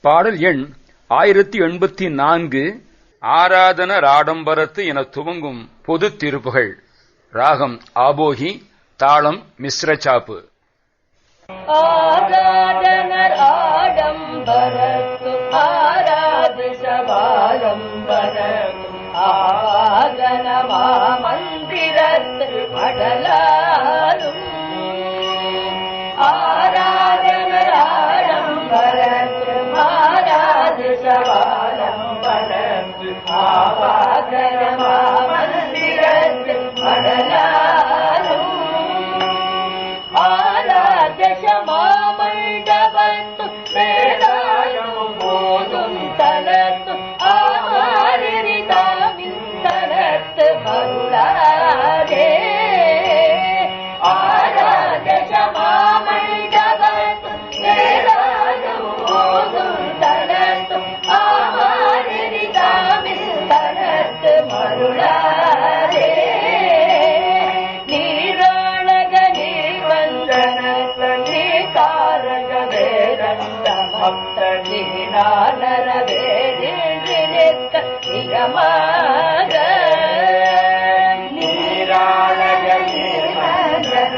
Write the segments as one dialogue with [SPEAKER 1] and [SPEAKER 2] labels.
[SPEAKER 1] பாடல் எண் ஆயிரத்தி எண்பத்தி நான்கு ஆராதன ராடம்பரத்து என துவங்கும் பொது திருப்புகள். ராகம் ஆபோகி தாளம் மிஸ்ர சாப்பு.
[SPEAKER 2] ஆராதனர் ஆடம்பரத்து ஆராது சபாலம்பரத்து ஆகனமா மந்திரத்து அடலாலும் पठन्तु पठ आमाण्डबन्तु प्रेण तद நீரானர வேரின்றி நிற்க நிகமாக நீராழக நீர்வந்தன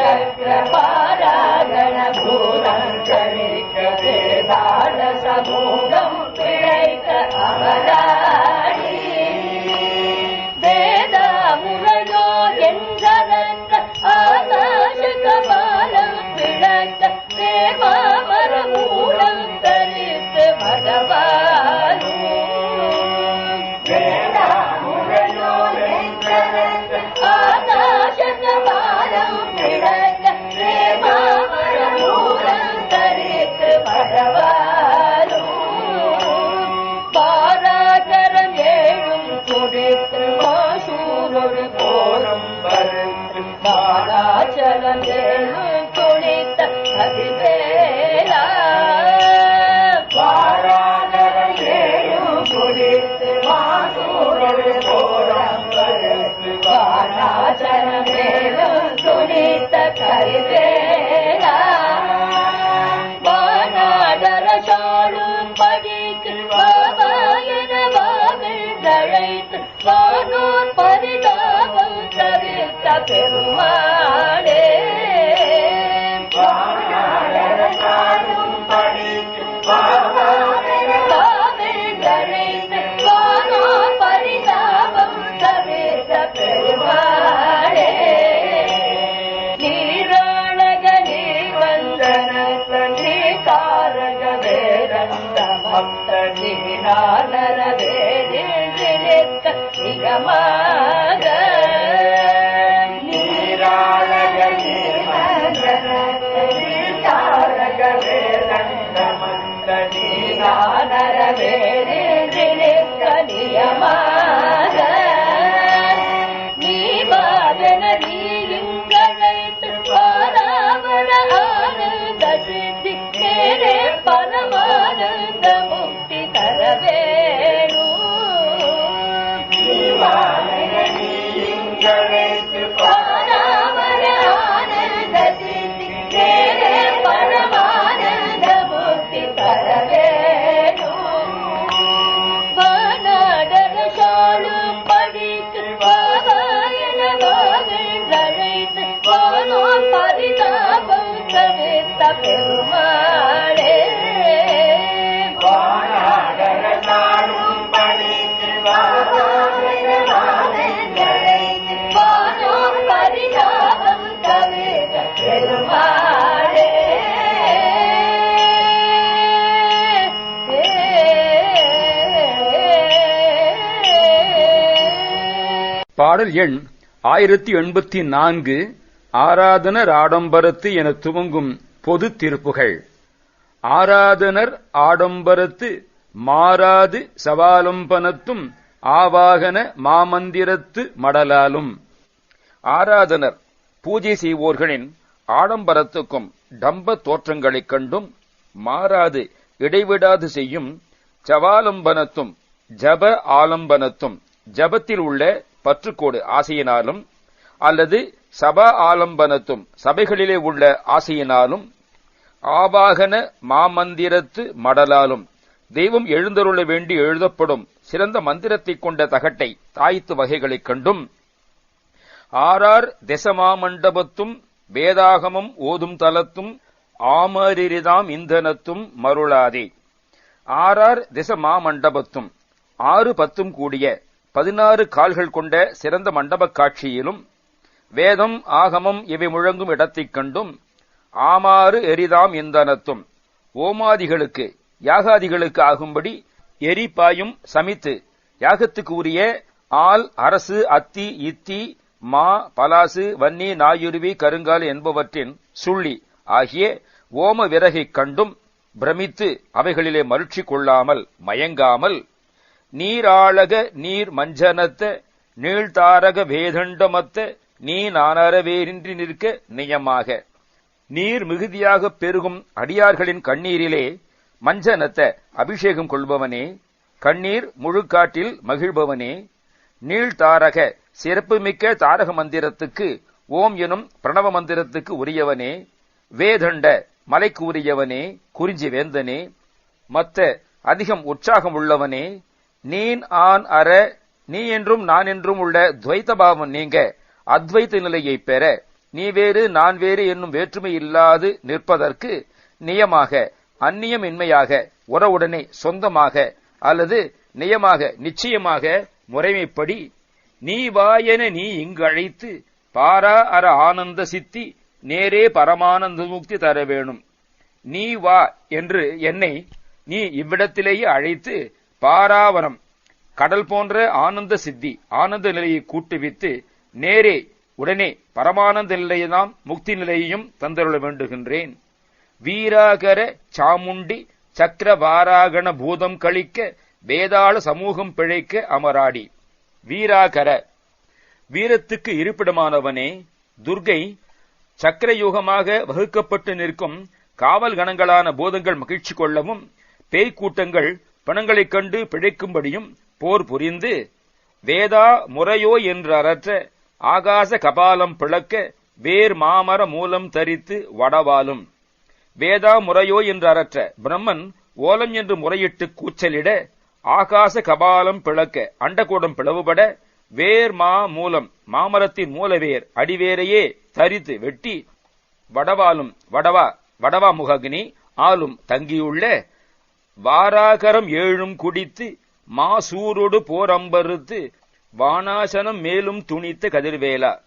[SPEAKER 2] காமுண்டி பூதம் கழிக்க வேதாள சமூகம் பிழைக்க அமராடி வேதாமுறையோ என்றதற்ற ஆகாச கபாலம் தேவாமர மூலம் தரித்து மதவாலும் ஏழும் துணித்த அதிவேலா மாசூரொரு கோரம் பருந்து பாராசரம் ஏழும் துணித்த கரிவேலா வானாடர படிக்கு பாபாயன வாவிழழைத்து வானோர் பரிதாபம் தவிர்த்த பெருமாளே. வானாடர சாழும் படிக்கு பாபாயன பரமானந்த முக்தி தரவேணும் நீ
[SPEAKER 1] பாடல் எண் ஆயிரத்தி எண்பத்தி நான்கு ஆராதனர் ஆடம்பரத்து என துவங்கும் பொது திருப்புகள் ஆராதனர் ஆடம்பரத்து மாறாது சவாலம்பனத்தும் ஆவாகன மாமந்திரத்து மடலாலும். ஆராதனர் பூஜை செய்வோர்களின் ஆடம்பரத்துக்கும் டம்ப தோற்றங்களைக் கண்டும் மாறாது இடைவிடாது செய்யும் ஜவாலம்பனத்தும் ஜப ஆலம்பனத்தும் ஜபத்தில் உள்ள பற்றுக்கோடு ஆசையினாலும் அல்லது சபா ஆலம்பனத்தும் சபைகளிலே உள்ள ஆசையினாலும் ஆபாகன மாமந்திரத்து மடலாலும். தெய்வம் எழுந்தருள வேண்டி எழுதப்படும் சிறந்த மந்திரத்தைக் கொண்ட தகட்டை தாய்த்து வகைகளைக் கண்டும். ஆறார் தெசமாமண்டபத்தும் வேதாகமம் ஓதும் தலத்தும் ஆமரிதாம் இந்தனத்தும் மருளாதே. ஆறார் திச மாமண்டபத்தும் ஆறு பத்தும் கூடிய பதினாறு கால்கள் கொண்ட சிறந்த மண்டபக் காட்சியிலும் வேதம் ஆகமம் இவை முழங்கும் இடத்தைக் கண்டும். ஆமாறு எரிதாம் இந்தனத்தும். ஓமாதிகளுக்கு யாகாதிகளுக்கு ஆகும்படி எரி பாயும் சமித்து யாகத்துக்கு உரிய ஆல் அரசு அத்தி இத்தி மா பலாசு வன்னி நாயுருவி கருங்கால் என்பவற்றின் சுள்ளி ஆகிய ஓம விறகைக் கண்டும் பிரமித்து அவைகளிலே மருட்சி கொள்ளாமல் மயங்காமல் நீராழக நீர் மஞ்சனத்த நீழ்தாரக வேதண்டமத்த நீ நானரவேரின்றி நிற்க நியமாக. நீர் மிகுதியாக பெருகும் அடியார்களின் கண்ணீரிலே மஞ்சனத்த அபிஷேகம் கொள்பவனே கண்ணீர் முழுக்காட்டில் மகிழ்பவனே. நீழ்தாரக சிறப்புமிக்க தாரக மந்திரத்துக்கு ஓம் எனும் பிரணவ மந்திரத்துக்கு உரியவனே. வேதண்ட மலைக்கு உரியவனே குறிஞ்சி வேந்தனே. மத்த அதிகம் உற்சாகம் உள்ளவனே. நீன் ஆன் அற நீ என்றும் நான் என்றும் உள்ள துவைத்த பாவம் நீங்க அத்வைத்த நிலையை பெற நீ வேறு நான் வேறு என்னும் வேற்றுமை இல்லாது நிற்பதற்கு நியமாக அந்நியமின்மையாக உறவுடனே சொந்தமாக அல்லது நியமாக நிச்சயமாக முறைமைப்படி நீ வாயென நீ இங்கு அழைத்து பாரா அற ஆனந்த சித்தி நேரே பரமானந்த முக்தி தர வேணும். நீ வா என்று என்னை நீ இவ்விடத்திலேயே அழைத்து பாராவரம் கடல் போன்ற ஆனந்த சித்தி ஆனந்த நிலையை கூட்டுவித்து நேரே உடனே பரமானந்த நிலையெல்லாம் முக்தி நிலையையும் தந்தருள வேண்டுகின்றேன். வீராகர சாமுண்டி சக்கரவாராகண பூதம் கழிக்க வேதாள சமூகம் பிழைக்க அமராடி. வீராகர. வீரத்துக்கு இருப்பிடமானவனே துர்கை சக்கரயூகமாக வகுக்கப்பட்டு நிற்கும் காவல் கணங்களான பூதங்கள் மகிழ்ச்சி கொள்ளவும் பேய்க்கூட்டங்கள் பணங்களைக் கண்டு பிழைக்கும்படியும் போர் புரிந்து வேதா முறையோ என்று அறற்ற ஆகாச கபாலம் பிளக்க வேர் மாமர மூலம் தரித்து வடவாலும். வேதா முறையோ என்று அறற்ற பிரம்மன் ஓலம் என்று முறையிட்டு கூச்சலிட ஆகாச கபாலம் பிளக்க அண்டகூடம் பிளவுபட வேர் மா மூலம் மாமரத்தின் மூலவேர் அடிவேரையே தரித்து வெட்டி வடவாலும் வடவா வடவா முகக்னி ஆளும் தங்கியுள்ள வாராகரம் ஏழும் குடித்து மாசூரோடு போரம்பருத்து வானாசனம் மேலும் துணித்த கதிர்வேலா.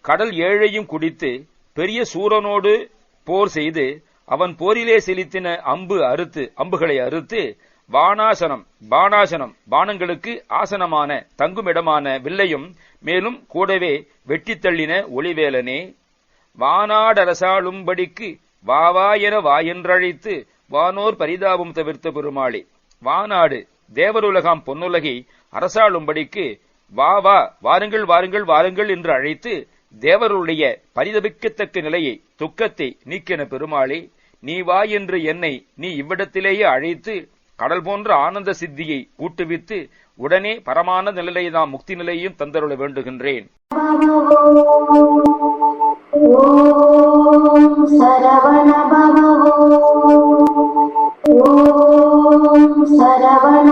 [SPEAKER 1] கடல் ஏழையும் குடித்து பெரிய சூரனோடு போர் செய்து அவன் போரிலே செலுத்தின அம்பு அறுத்து அம்புகளை அறுத்து வானாசனம் பானாசனம் பானங்களுக்கு ஆசனமான தங்குமிடமான வில்லையும் மேலும் கூடவே வெட்டித்தள்ளின ஒளிவேலனே. வானாடரசாளும்படிக்கு வாவா என வாயென்றழைத்து வானோர் பரிதாபம் தவிர்த்த பெருமாளே. வானாடு தேவருலகாம் பொன்னுலகை அரசாளும்படிக்கு வா வா வாருங்கள் வாருங்கள் வாருங்கள் என்று அழைத்து தேவருடைய பரிதபிக்கத்தக்க நிலையை துக்கத்தை நீக்கின பெருமாளே நீ வா என்று என்னை நீ இவ்விடத்திலேயே அழைத்து கடல் போன்ற ஆனந்த சித்தியை ஊட்டுவித்து உடனே பரமான நிலையதாம் முக்தி நிலையையும் தந்தருள வேண்டுகின்றேன்.
[SPEAKER 3] ஓம் சரவண